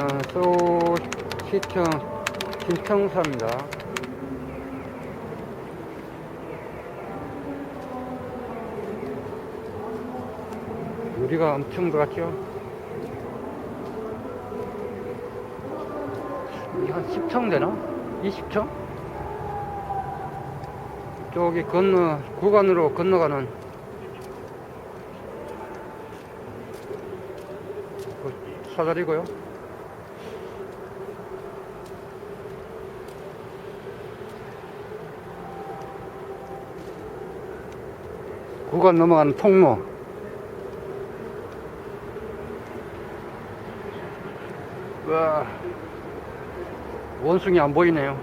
여기는 서울 시청 신청사입니다. 유리가 엄청 들어갔죠? 이게 한 10층 되나? 20층? 저기 건너, 구간으로 건너가는 그 사다리고요. 구간 넘어가는 통로. 와, 원숭이 안 보이네요.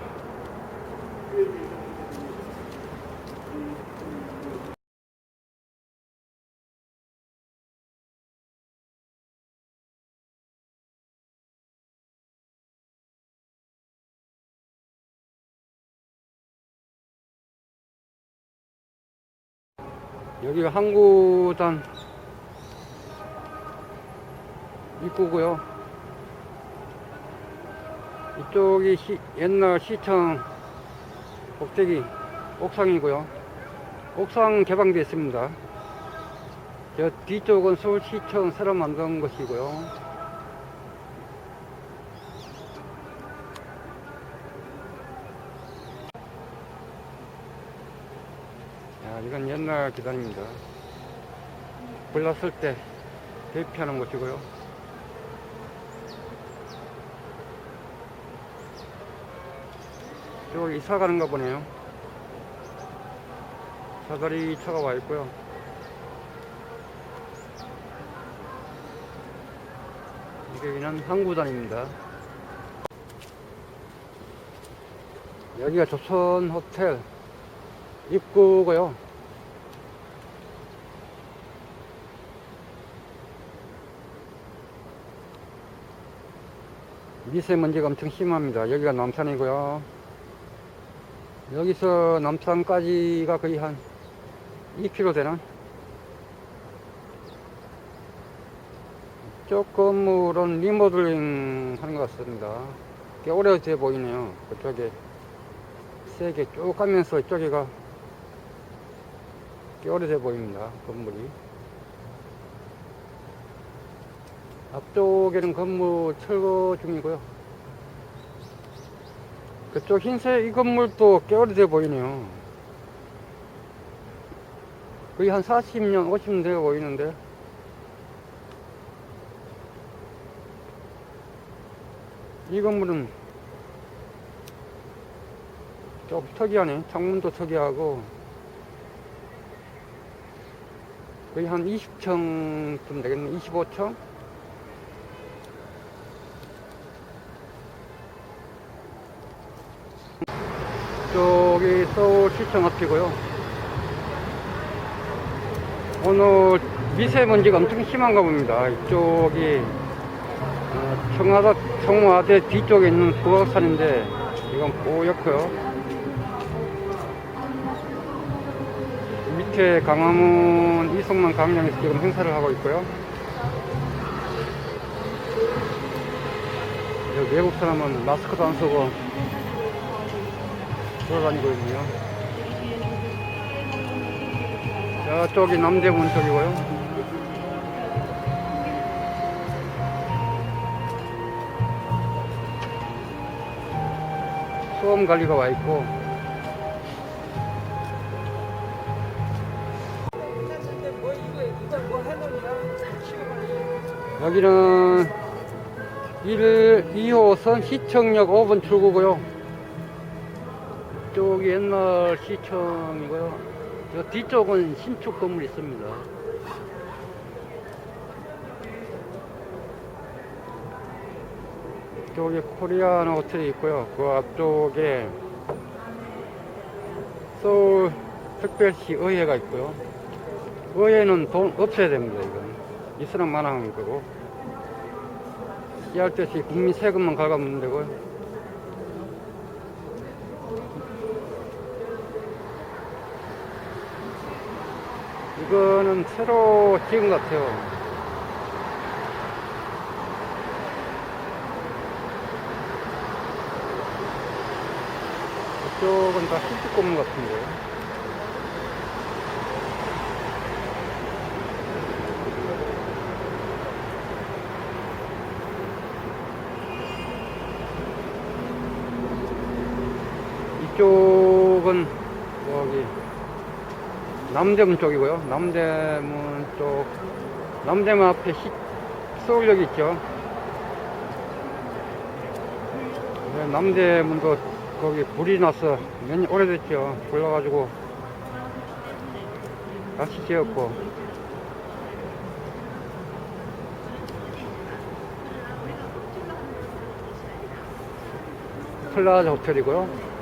여기가 항구단 입구고요. 이쪽이 시- 옛날 시청 꼭대기 옥상이고요. 옥상 개방되어 있습니다. 저 뒤쪽은 서울시청 새로 만든 것이고요. 야, 이건 옛날 계단입니다. 불났을 때 대피하는 곳이고요. 저 이사 가는가 보네요. 사다리 차가 와 있고요. 여기는 항구단입니다. 여기가 조선 호텔 입구고요. 미세먼지가 엄청 심합니다. 여기가 남산이고요. 여기서 남산까지가 거의 한 2km 되는 이쪽 건물은 리모델링 하는 것 같습니다. 꽤 오래돼 보이네요. 그쪽에 세게 쭉 가면서 이쪽에가 꽤 오래돼 보입니다. 건물이. 앞쪽에는 건물 철거 중이고요. 그쪽 흰색 이 건물도 꽤 오래돼 보이네요. 거의 한 40년, 50년 되어 보이는데. 이 건물은 좀 특이하네. 창문도 특이하고. 거의 한 20층쯤 되겠네. 25층? 쪽이 서울시청 앞이고요. 오늘 미세먼지가 엄청 심한가 봅니다. 이쪽이 어, 청와대, 청와대 뒤쪽에 있는 국악산인데 이건 뽀얗고요. 밑에 강화문 이성만 광장에서 지금 행사를 하고 있고요. 여기 외국 사람은 마스크도 안 쓰고 돌아다니고 있네요. 저쪽이 남대문 쪽이고요. 수험 관리가 와 있고. 여기는 1, 2호선 시청역 5번 출구고요. 이쪽이 옛날 시청이고요. 저 뒤쪽은 신축 건물 있습니다. 이쪽에 코리아나 호텔이 있고요. 그 앞쪽에 서울 특별시 의회가 있고요. 의회는 돈 없어야 됩니다, 이건. 있으나 마나한 거고. 씨할 듯이 국민 세금만 갉아먹는 되고요. 이거는 새로 지은 것 같아요. 이쪽은 다 실수 꼽는 것 같은데. 이쪽은 여기 남대문 쪽이고요. 남대문 쪽, 남대문 앞에 시, 서울역 있죠. 네, 남대문도 거기 불이 나서 몇년 오래됐죠. 불나가지고 다시 지었고. 플라자 호텔이고요.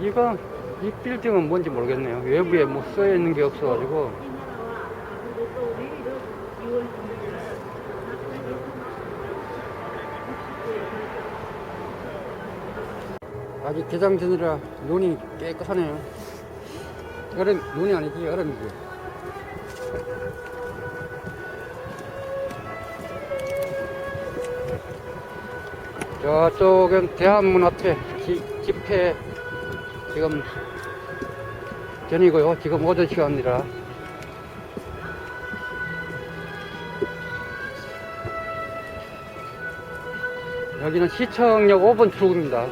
이거 이 빌딩은 뭔지 모르겠네요. 외부에 뭐 써 있는 게 없어가지고 아직 개장 전이라 눈이 깨끗하네요. 얼음 눈이 아니지 얼음이지. 저쪽은 대한문 앞에 지- 집회 지금 전이고요. 지금 오전 시간이라. 여기는 시청역 5번 출구입니다.